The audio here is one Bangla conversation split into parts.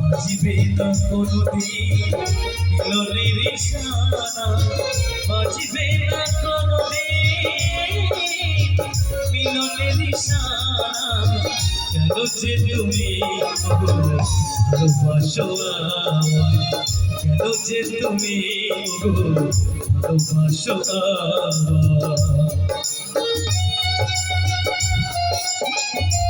বাজিবে না কোনদিন মিলনের ইশারা বাজিবে না কোনদিন মিলনের ইশারা কেন যে তুমি ভালোবাসো? কেন যে তুমি ভালোবাসো আমায়?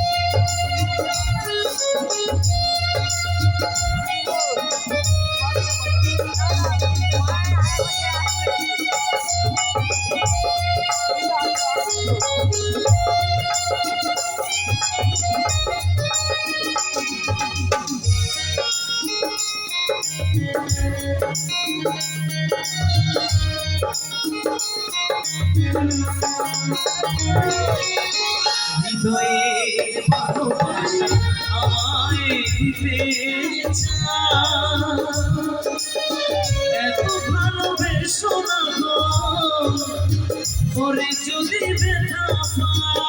হৃদয়ের ভালোবাসা আমায় দিতে এত ভালোবেসো না গো, পরে যদি ব্যথা পাও।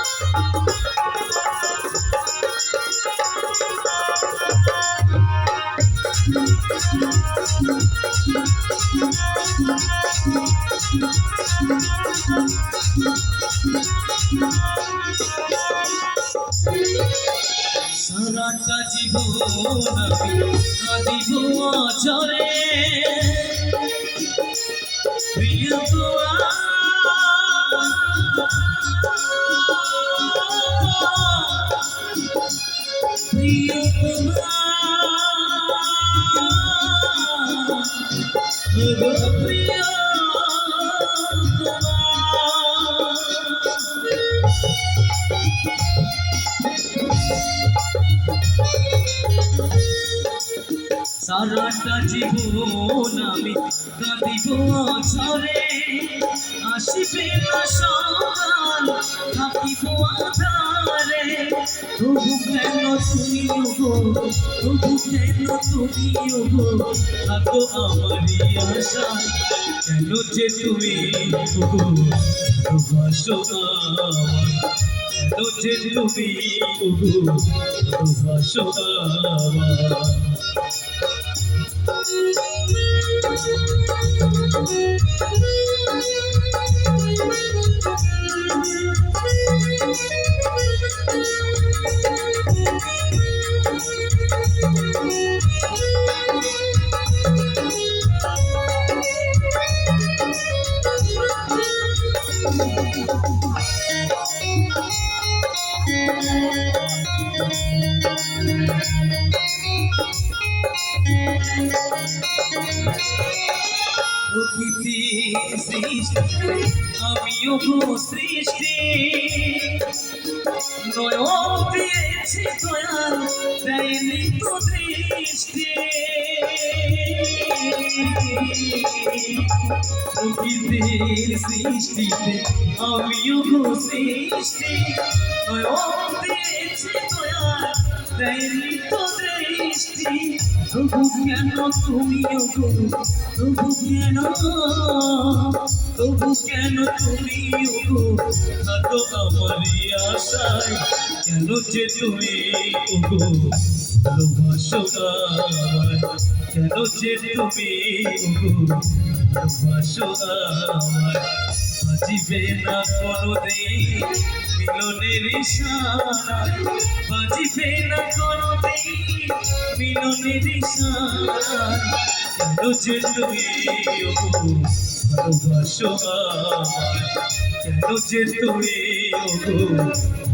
সারাটা জীবন আমি কাঁদিব আচরে প্রিয় প্রিয় সারাটা জীবন আমি কাঁদিব ঝরে আসিবে না সকাল, থাকিব আধারে। তবু কেন তুমি গো তবু কেন তুমি গো থাকো আমারই আশা, কেন যে তুমি গো ভালোবাসো আমায় কেন যে তুমি গো ভালোবাসো আমায় প্রকৃতি সৃষ্টি আমিও সৃষ্টি। নয়ন দিয়েছি দয়াল দেয়নি তো দৃষ্টি। প্রকৃতির সৃষ্টিতে আমিও সৃষ্টি। দিয়েছি দয়াল দেয়নি তো দৃষ্টি। তবু কেন তুমিও গো? তবু কেন? তবু কেন তুমিও গো? আশায়, কেন যে তুমি ভালোবাসো কেন যে তুমি ভালোবাসো বাজিবে না কোনোদিন মিলনের ইশারায় বাজিবে না কোনোদিন মিলনের ইশারায় কেন যে তুমি ভালোবাসো কেন যে তুমি